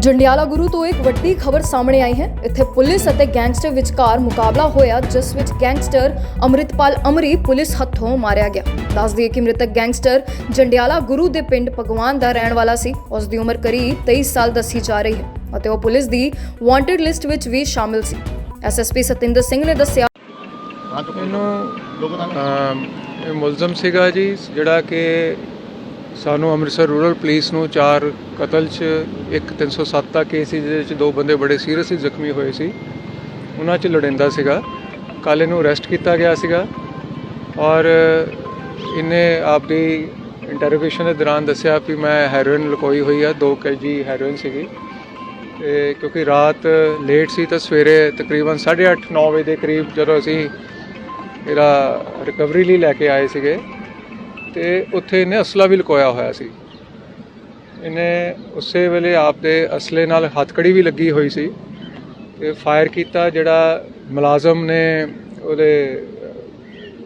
ਜੰਡਿਆਲਾ ਗੁਰੂ ਤੋਂ ਇੱਕ ਵੱਡੀ ਖਬਰ ਸਾਹਮਣੇ ਆਈ ਹੈ। ਇੱਥੇ ਪੁਲਿਸ ਅਤੇ ਗੈਂਗਸਟਰ ਵਿਚਕਾਰ ਮੁਕਾਬਲਾ ਹੋਇਆ ਜਿਸ ਵਿੱਚ ਗੈਂਗਸਟਰ ਅੰਮ੍ਰਿਤਪਾਲ ਅਮਰੀ ਪੁਲਿਸ ਹੱਥੋਂ ਮਾਰਿਆ ਗਿਆ। ਦੱਸ ਦਈਏ ਕਿ ਮ੍ਰਿਤਕ ਗੈਂਗਸਟਰ ਜੰਡਿਆਲਾ ਗੁਰੂ ਦੇ ਪਿੰਡ ਭਗਵਾਨ ਦਾ ਰਹਿਣ ਵਾਲਾ ਸੀ। ਉਸ ਦੀ ਉਮਰ ਕਰੀਬ 23 ਸਾਲ ਦੱਸੀ ਜਾ ਰਹੀ ਹੈ ਅਤੇ ਉਹ ਪੁਲਿਸ ਦੀ ਵਾਂਟਡ ਲਿਸਟ ਵਿੱਚ ਵੀ ਸ਼ਾਮਿਲ ਸੀ। ਐਸਐਸਪੀ ਸਤਿੰਦਰ ਸਿੰਘ ਨੇ ਦੱਸਿਆ ਇਹਨੂੰ ਮੁਲਜ਼ਮ ਸੀਗਾ ਜੀ ਜਿਹੜਾ ਕਿ ਸਾਨੂੰ ਅੰਮ੍ਰਿਤਸਰ ਰੂਰਲ ਪੁਲਿਸ ਨੂੰ ਚਾਰ ਕਤਲ 'ਚ ਇੱਕ 307 ਦਾ ਕੇਸ ਸੀ, ਜਿਹਦੇ ਵਿੱਚ ਦੋ ਬੰਦੇ ਬੜੇ ਸੀਰੀਅਸਲੀ ਜ਼ਖਮੀ ਹੋਏ ਸੀ। ਉਹਨਾਂ 'ਚ ਲੜਿੰਦਾ ਸੀਗਾ। ਕੱਲ੍ਹ ਇਹਨੂੰ ਅਰੈਸਟ ਕੀਤਾ ਗਿਆ ਸੀਗਾ। ਔਰ ਇਹਨੇ ਆਪਦੀ ਇੰਟਰੋਗੇਸ਼ਨ ਦੇ ਦੌਰਾਨ ਦੱਸਿਆ ਵੀ ਮੈਂ ਹੈਰੋਇਨ ਲੁਕੋਈ ਹੋਈ ਆ 2 ਕੇਜੀ ਹੈਰੋਇਨ ਸੀਗੀ। ਤੇ ਕਿਉਂਕਿ ਰਾਤ ਲੇਟ ਸੀ ਤਾਂ ਸਵੇਰੇ ਤਕਰੀਬਨ 8:30 9 ਵਜੇ ਦੇ ਕਰੀਬ ਜਦੋਂ ਅਸੀਂ ਇਹਦਾ ਰਿਕਵਰੀ ਲਈ ਲੈ ਕੇ ਆਏ ਸੀਗੇ ਤੇ ਉੱਥੇ ਇਹਨੇ ਅਸਲਾ ਵੀ ਲੁਕੋਇਆ ਹੋਇਆ ਸੀ। ਇਹਨੇ ਉਸੇ ਵੇਲੇ ਆਪਦੇ ਅਸਲੇ ਨਾਲ ਹੱਥਕੜੀ ਵੀ ਲੱਗੀ ਹੋਈ ਸੀ ਤੇ ਫਾਇਰ ਕੀਤਾ, ਜਿਹੜਾ ਮੁਲਾਜ਼ਮ ਨੇ ਉਹਦੇ,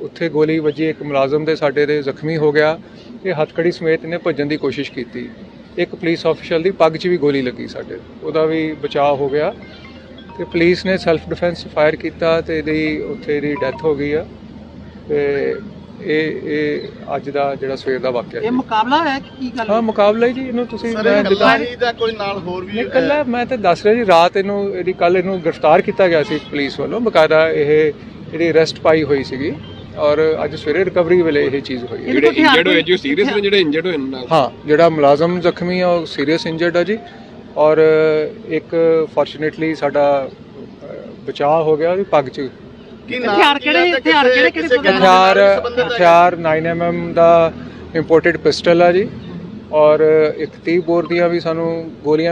ਉੱਥੇ ਗੋਲੀ ਵੱਜੀ, ਇੱਕ ਮੁਲਾਜ਼ਮ ਦੇ ਸਾਡੇ ਦੇ ਜ਼ਖਮੀ ਹੋ ਗਿਆ ਇਹ ਹੱਥਕੜੀ ਸਮੇਤ ਇਹਨੇ ਭੱਜਣ ਦੀ ਕੋਸ਼ਿਸ਼ ਕੀਤੀ। ਇੱਕ ਪੁਲਿਸ ਅਫੀਸ਼ਲ ਦੀ ਪੱਗ 'ਚ ਵੀ ਗੋਲੀ ਲੱਗੀ ਸਾਡੇ, ਉਹਦਾ ਵੀ ਬਚਾਅ ਹੋ ਗਿਆ। ਤੇ ਪੁਲਿਸ ਨੇ ਸੈਲਫ ਡਿਫੈਂਸ ਫਾਇਰ ਕੀਤਾ ਤੇ ਇਹਦੀ, ਉੱਥੇ ਇਹਦੀ ਡੈਥ ਹੋ ਗਈ ਆ। ਤੇ ਇਹ ਇਹ ਅੱਜ ਦਾ ਜਿਹੜਾ ਸਵੇਰ ਦਾ ਵਾਕਿਆ ਇਹ ਮੁਕਾਬਲਾ ਹੈ ਕਿ ਕੀ ਗੱਲ ਹਾਂ ਮੁਕਾਬਲਾ ਹੀ ਜੀ ਇਹਨੂੰ ਤੁਸੀਂ ਮੈਂ ਦਾ ਕੋਈ ਨਾਲ ਹੋਰ ਵੀ ਨਹੀਂ ਕੱਲਾ ਮੈਂ ਤਾਂ ਦੱਸ ਰਿਹਾ ਜੀ ਰਾਤ ਇਹਨੂੰ ਇਹਦੀ ਕੱਲ ਇਹਨੂੰ ਗ੍ਰਿਫਤਾਰ ਕੀਤਾ ਗਿਆ ਸੀ ਪੁਲਿਸ ਵੱਲੋਂ। ਬਕਾਇਦਾ ਇਹ ਇਹਦੀ ਅਰੈਸਟ ਪਾਈ ਹੋਈ ਸੀਗੀ ਔਰ ਅੱਜ ਸਵੇਰੇ ਰਿਕਵਰੀ ਵੇਲੇ ਇਹ ਚੀਜ਼ ਹੋਈ ਜਿਹੜੇ ਇੰਜਰਡ ਹੋਏ ਜੋ ਸੀਰੀਅਸ ਨੇ ਜਿਹੜੇ ਇੰਜਰਡ ਹੋਏ ਹਾਂ ਜਿਹੜਾ ਮੁਲਾਜ਼ਮ ਜ਼ਖਮੀ ਆ ਉਹ ਸੀਰੀਅਸ ਇੰਜਰਡ ਆ ਜੀ। ਔਰ ਇੱਕ ਫੋਰਚੂਨੇਟਲੀ ਸਾਡਾ ਬਚਾਅ ਹੋ ਗਿਆ ਉਹਦੀ ਪੱਗ 'ਚ ਕੀ ਹਥਿਆਰ ਕਿਹੜੇ- ਹਥਿਆਰ ਕਿਹੜੇ- ਕਿਹੜੇ ਹਥਿਆਰ ਹਥਿਆਰ 9mm ਦਾ ਇੰਪੋਰਟਡ ਪਿਸਟਲ ਆ ਜੀ। ਔਰ ਇੱਕ 30 ਬੋਰ ਦੀਆਂ ਵੀ ਸਾਨੂੰ ਗੋਲੀਆਂ